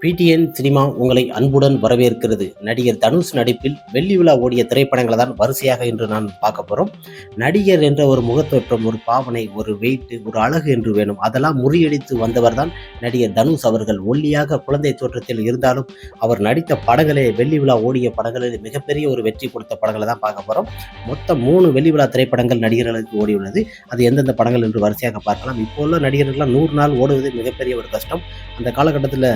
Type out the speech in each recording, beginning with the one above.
PTN cinema உங்களை அன்புடன் வரவேற்கிறது. நடிகர் தனுஷ் நடிப்பில் வெள்ளி விழா ஓடிய திரைப்படங்களை தான் வரிசையாக இன்று நான் பார்க்க போகிறோம் நடிகர் என்ற ஒரு முகத்தோற்றம் ஒரு பாவனை ஒரு வெயிட்டு ஒரு அழகு என்று வேணும். அதெல்லாம் முறியடித்து வந்தவர் தான் நடிகர் தனுஷ் அவர்கள். ஒல்லியாக குழந்தை தோற்றத்தில் இருந்தாலும் அவர் நடித்த படங்களே வெள்ளி விழா ஓடிய படங்களில் மிகப்பெரிய ஒரு வெற்றி கொடுத்த படங்களை தான் பார்க்க போகிறோம் மொத்தம் மூணு வெள்ளி விழா திரைப்படங்கள் நடிகர்களுக்கு ஓடியுள்ளது. அது எந்தெந்த படங்கள் என்று வரிசையாக பார்க்கலாம். இப்போ உள்ள நடிகர்கள்லாம் நூறு நாள் ஓடுவது மிகப்பெரிய ஒரு கஷ்டம். அந்த காலகட்டத்தில்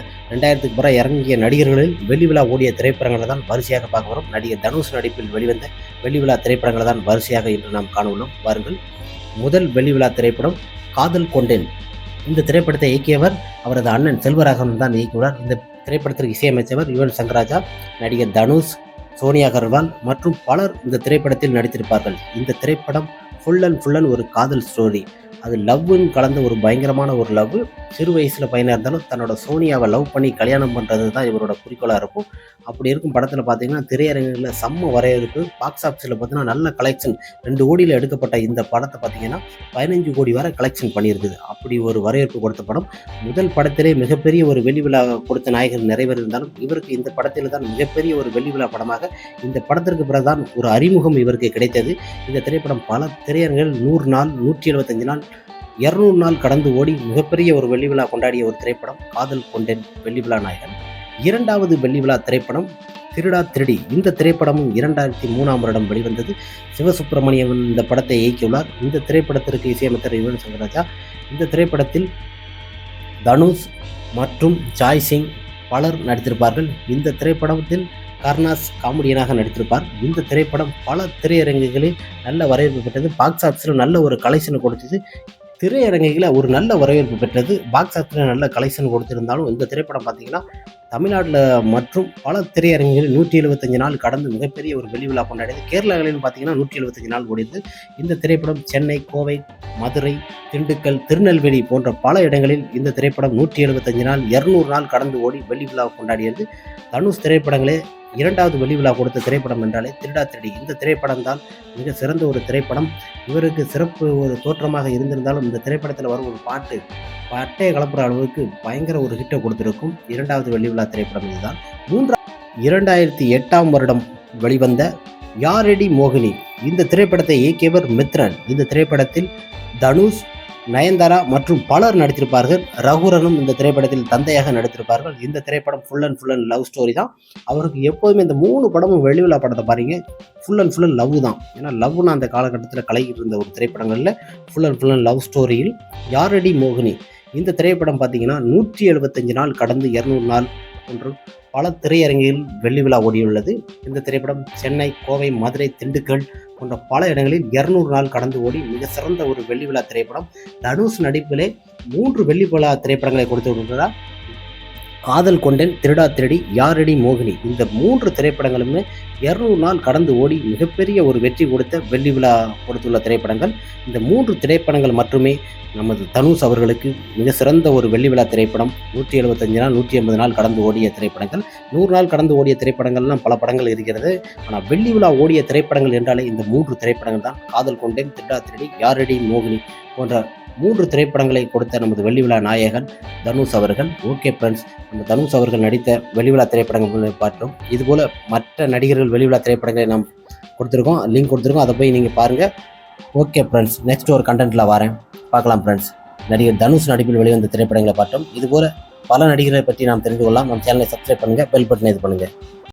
ரெண்டாயிரத்துக்கு பிறகு இறங்கிய நடிகர்களில் வெள்ளி விழா ஓடிய திரைப்படங்களை தான் வரிசையாக பார்க்க வரும். நடிகர் தனுஷ் நடிப்பில் வெளிவந்த வெள்ளி விழா திரைப்படங்களை தான் வரிசையாக இன்று நாம் காண உள்ளோம். வாருங்கள். முதல் வெள்ளி விழா திரைப்படம் காதல் கொண்டேன். இந்த திரைப்படத்தை இயக்கியவர் அவரது அண்ணன் செல்வராகவன் தான் இயக்கியுள்ளார். இந்த திரைப்படத்திற்கு இசையமைச்சவர் யுவன் சங்கராஜா நடிகர் தனுஷ் சோனியா அகர்வால் மற்றும் பலர் இந்த திரைப்படத்தில் நடித்திருப்பார்கள். இந்த திரைப்படம் ஃபுல் அண்ட் ஃபுல் அண்ட் ஒரு காதல் ஸ்டோரி. அது லவ்வும் கலந்த ஒரு பயங்கரமான ஒரு லவ். சிறு வயசில் பையனாக இருந்தாலும் தன்னோட சோனியாவை லவ் பண்ணி கல்யாணம் பண்ணுறது தான் இவரோட குறிக்கோளாக இருக்கும். அப்படி இருக்கும் படத்தில் பார்த்தீங்கன்னா திரையரங்கில் செம்ம வரையறுப்பு. பாக்ஸ் ஆஃபீஸில் பார்த்தீங்கன்னா நல்ல கலெக்ஷன் ரெண்டு கோடியில் எடுக்கப்பட்ட இந்த படத்தை பார்த்தீங்கன்னா பதினஞ்சு கோடி வரை கலெக்ஷன் பண்ணியிருக்குது அப்படி ஒரு வரவேற்பு கொடுத்த படம். முதல் படத்திலே மிகப்பெரிய ஒரு வெள்ளி விழா கொடுத்த நாயகர் நிறைவேறிருந்தாலும் இவருக்கு இந்த படத்தில் தான் மிகப்பெரிய ஒரு வெள்ளி விழா படமாக இந்த படத்திற்கு பிறகுதான் ஒரு அறிமுகம் இவருக்கு கிடைத்தது. இந்த திரைப்படம் பல திரையரங்குகள் நூறு நாள் நூற்றி எழுபத்தஞ்சு நாள் இரநூறு நாள் கடந்து ஓடி மிகப்பெரிய ஒரு வெள்ளி விழா கொண்டாடிய ஒரு திரைப்படம் காதல் கொண்டேன் வெள்ளி விழா நாயகன். இரண்டாவது வெள்ளி விழா திரைப்படம் திருடா திருடி. இந்த திரைப்படமும் இரண்டாயிரத்தி மூணாம் வருடம் வெளிவந்தது. சிவசுப்பிரமணியம் இந்த படத்தை இயக்கியுள்ளார். இந்த திரைப்படத்திற்கு இசையமைத்தர் யுவன் சங்கராஜா இந்த திரைப்படத்தில் தனுஷ் மற்றும் ஜாய் சிங் பலர் நடித்திருப்பார்கள். இந்த திரைப்படத்தில் கர்னாஸ் காமெடியனாக நடித்திருப்பார். இந்த திரைப்படம் பல திரையரங்குகளில் நல்ல வரவேற்பு பெற்றது. பாக்ஸ் ஆஃபீஸில் நல்ல ஒரு கலெக்ஷனை கொடுத்தது. திரையரங்குகளில் ஒரு நல்ல வரவேற்பு பெற்றது. பாக்ஸ் ஆஃபீஸில் நல்ல கலெக்ஷன் கொடுத்திருந்தாலும் இந்த திரைப்படம் பார்த்தீங்கன்னா தமிழ்நாட்டில் மற்றும் பல திரையரங்குகளில் நூற்றி எழுபத்தஞ்சு நாள் கடந்து மிகப்பெரிய ஒரு வெளிவிழா கொண்டாடியது. கேரளாவில் பார்த்தீங்கன்னா நூற்றி எழுபத்தஞ்சு நாள் ஓடியது. இந்த திரைப்படம் சென்னை கோவை மதுரை திண்டுக்கல் திருநெல்வேலி போன்ற பல இடங்களில் இந்த திரைப்படம் நூற்றி எழுபத்தஞ்சு நாள் இரநூறு நாள் கடந்து ஓடி வெள்ளி விழா கொண்டாடியது. தனுஷ் திரைப்படங்களே இரண்டாவது வெளிவிழா கொடுத்த திரைப்படம் என்றாலே திருடா திருடி. இந்த திரைப்படம் தான் மிக சிறந்த ஒரு திரைப்படம். இவருக்கு சிறப்பு ஒரு தோற்றமாக இருந்திருந்தாலும் இந்த திரைப்படத்தில் வரும் ஒரு பாட்டு பட்டையை கலப்புற அளவுக்கு பயங்கர ஒரு ஹிட்டை கொடுத்திருக்கும். இரண்டாவது வெளிவிழா திரைப்படம் இதுதான். மூன்றா இரண்டாயிரத்தி எட்டாம் வருடம் வெளிவந்த யாரெடி மோகினி? இந்த திரைப்படத்தை இயக்கியவர் மித்ரன். இந்த திரைப்படத்தில் தனுஷ் நயன்தாரா மற்றும் பலர் நடித்திருப்பார்கள். ரகுரனும் இந்த திரைப்படத்தில் தந்தையாக நடித்திருப்பார்கள். இந்த திரைப்படம் full and full and love story தான். அவருக்கு எப்போதுமே இந்த மூணு படமும் வெளிவிழா படத்தை பாருங்க. Full and full and love தான். ஏன்னா லவ்னு அந்த காலகட்டத்தில் கலகிட்டு இருந்த ஒரு திரைப்படங்களில் full and full and love ஸ்டோரியில் யாரடி மோகினி? இந்த திரைப்படம் பார்த்தீங்கன்னா நூற்றி எழுபத்தஞ்சு நாள் கடந்து இரநூறு நாள் போன்று பல திரையரங்கில் வெள்ளி விழா ஓடியுள்ளது. இந்த திரைப்படம் சென்னை கோவை மதுரை திண்டுக்கல் போன்ற பல இடங்களில் இருநூறு நாள் கடந்து ஓடி மிக சிறந்த ஒரு வெள்ளி விழா திரைப்படம். தனுஷ் நடிப்பிலே மூன்று வெள்ளி விழா திரைப்படங்களை கொடுத்து வருகிறார் காதல் கொண்டேன் திருடா திருடி யாரடி மோகினி? இந்த மூன்று திரைப்படங்களுமே இரநூறு நாள் கடந்து ஓடி மிகப்பெரிய ஒரு வெற்றி கொடுத்த வெள்ளி விழா கொடுத்துள்ள திரைப்படங்கள். இந்த மூன்று திரைப்படங்கள் மட்டுமே நமது தனுஷ் அவர்களுக்கு மிக சிறந்த ஒரு வெள்ளி விழா திரைப்படம் நூற்றி எழுபத்தஞ்சு நாள் நூற்றி ஐம்பது நாள் கடந்து ஓடிய திரைப்படங்கள். நூறு நாள் கடந்து ஓடிய திரைப்படங்கள்லாம் பல படங்கள் இருக்கிறது. ஆனால் வெள்ளி விழா ஓடிய திரைப்படங்கள் என்றாலே இந்த மூன்று திரைப்படங்கள் தான். காதல் கொண்டேன் திருடா திருடி யாரடி மோகினி போன்ற மூன்று திரைப்படங்களை கொடுத்த நமது வெள்ளி விழா நாயகன் தனுஷ் அவர்கள். ஓகே ஃப்ரெண்ட்ஸ் நம்ம தனுஷ் அவர்கள் நடித்த வெள்ளி விழா திரைப்படங்களை பார்த்தோம் இதுபோல் மற்ற நடிகர்கள் வெளிவிழா திரைப்படங்களை நாம் கொடுத்துருக்கோம். லிங்க் கொடுத்துருக்கோம். அதை போய் நீங்கள் பாருங்கள் ஓகே ஃப்ரெண்ட்ஸ் நெக்ஸ்ட் ஒரு கண்டென்ட்டில் வரேன். பார்க்கலாம் ஃப்ரெண்ட்ஸ் நடிகர் தனுஷ் நடிப்பில் வெளிவந்த திரைப்படங்களை பார்த்தோம். இதுபோல் பல நடிகர்களை பற்றி நாம் தெரிந்து கொள்ளலாம். நம்ம சேனலை சப்ஸ்கிரைப் பண்ணுங்கள் பெல் பட்டனை இது பண்ணுங்கள்